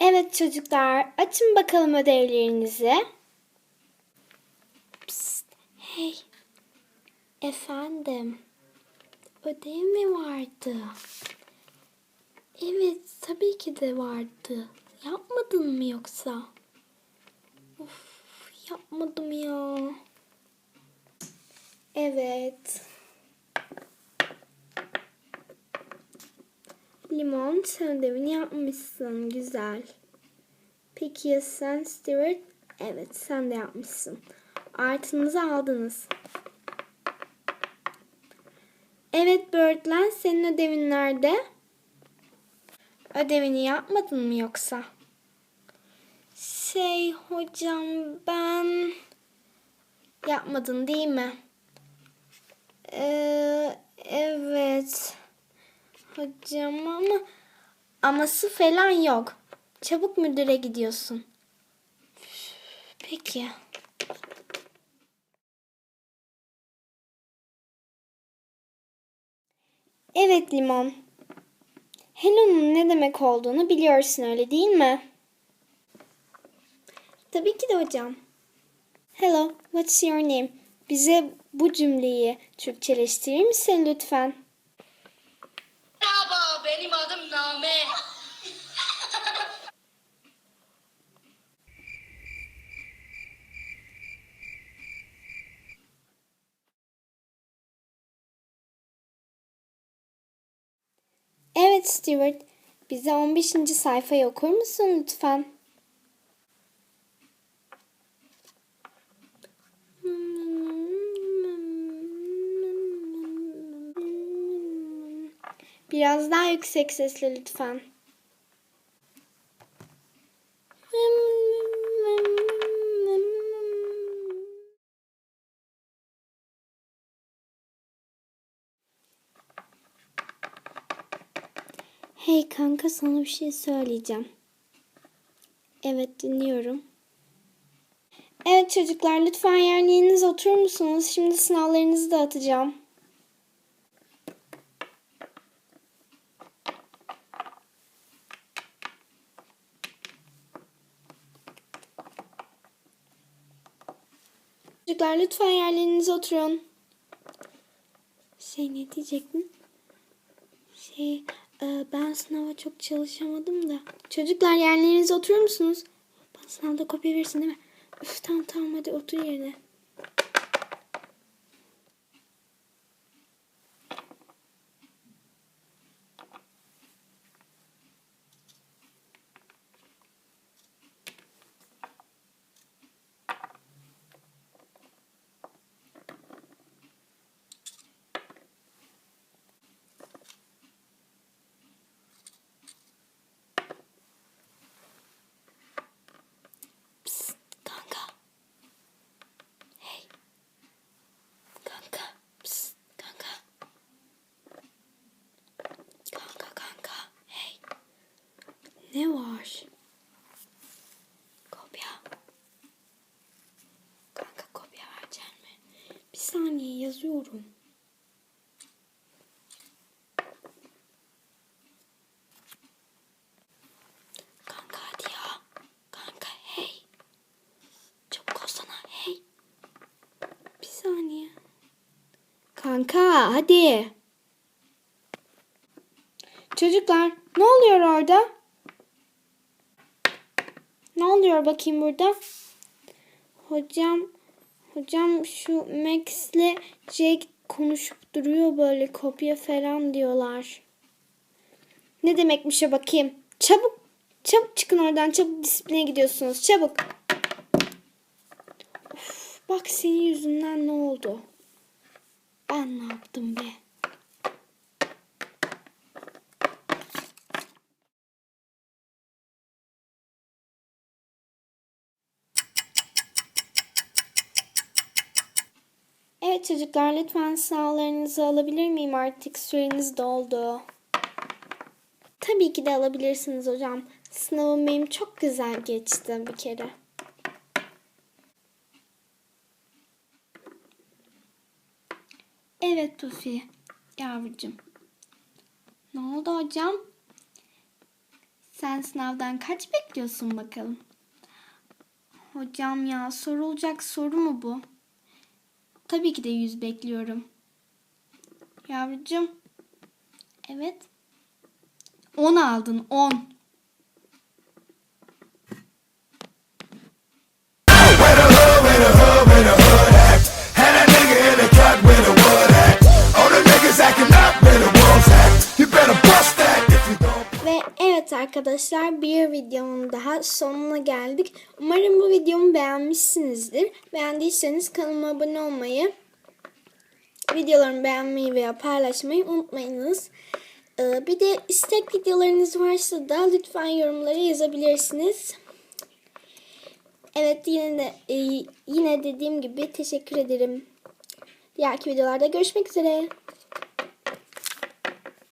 Evet çocuklar, açın bakalım ödevlerinizi. Psst, hey. Efendim. Ödev mi vardı? Evet, tabii ki de vardı. Yapmadın mı yoksa? Of, yapmadım ya. Evet. Limon sen ödevini yapmışsın. Güzel. Peki ya sen Stuart? Evet sen de yapmışsın. Artınızı aldınız. Evet Birdland senin ödevin nerede? Ödevini yapmadın mı yoksa? Şey hocam ben... Yapmadın değil mi? Ee, evet. Hocam ama aması falan yok. Çabuk müdüre gidiyorsun. Peki. Evet Limon. Hello'nun ne demek olduğunu biliyorsun öyle değil mi? Tabii ki de hocam. Hello, what's your name? Bize bu cümleyi Türkçeleştirir misin lütfen? Merhaba, benim adım Name. Evet Stuart, bize 15. sayfayı okur musun lütfen? Biraz daha yüksek sesle lütfen. Hey kanka sana bir şey söyleyeceğim. Evet dinliyorum. Evet çocuklar lütfen yerlerinize oturur musunuz? Şimdi sınavlarınızı dağıtacağım. Çocuklar lütfen yerlerinize oturun. Şey ne diyecektin? Şey e, ben sınava çok çalışamadım da. Çocuklar yerlerinize oturur musunuz? Bana sınavda kopya verirsin değil mi? Üf, tamam tamam hadi otur yerine. Psst, kanka. Hey. Kanka. Psst, kanka. Kanka kanka. Hey. Var? Kopya. Kanka kopya vereceksin mi? Bir saniye yazıyorum. Kanka hadi. Kanka hey. Çabuk olsana hey. Bir saniye. Kanka hadi. Çocuklar ne oluyor orada? Ne oluyor bakayım burada? Hocam hocam şu Max'le Jake konuşup duruyor böyle kopya falan diyorlar. Ne demekmiş o bakayım? Çabuk çabuk çıkın oradan çabuk disipline gidiyorsunuz çabuk. Of, bak senin yüzünden ne oldu? Ben ne yaptım be? Evet çocuklar lütfen sınavlarınızı alabilir miyim? Artık süreniz doldu. Tabii ki de alabilirsiniz hocam. Sınavım benim çok güzel geçti bir kere. Evet Pufi yavrucuğum. Ne oldu hocam? Sen sınavdan kaç bekliyorsun bakalım? Hocam ya sorulacak soru mu bu? Tabii ki de yüz bekliyorum. Yavrucuğum. Evet. 10 aldın 10. arkadaşlar bir videomun daha sonuna geldik. Umarım bu videomu beğenmişsinizdir. Beğendiyseniz kanalıma abone olmayı, videolarımı beğenmeyi veya paylaşmayı unutmayınız. Ee, Bir de istek videolarınız varsa da lütfen yorumlara yazabilirsiniz. Evet yine de e, yine dediğim gibi teşekkür ederim. Diğerki videolarda görüşmek üzere.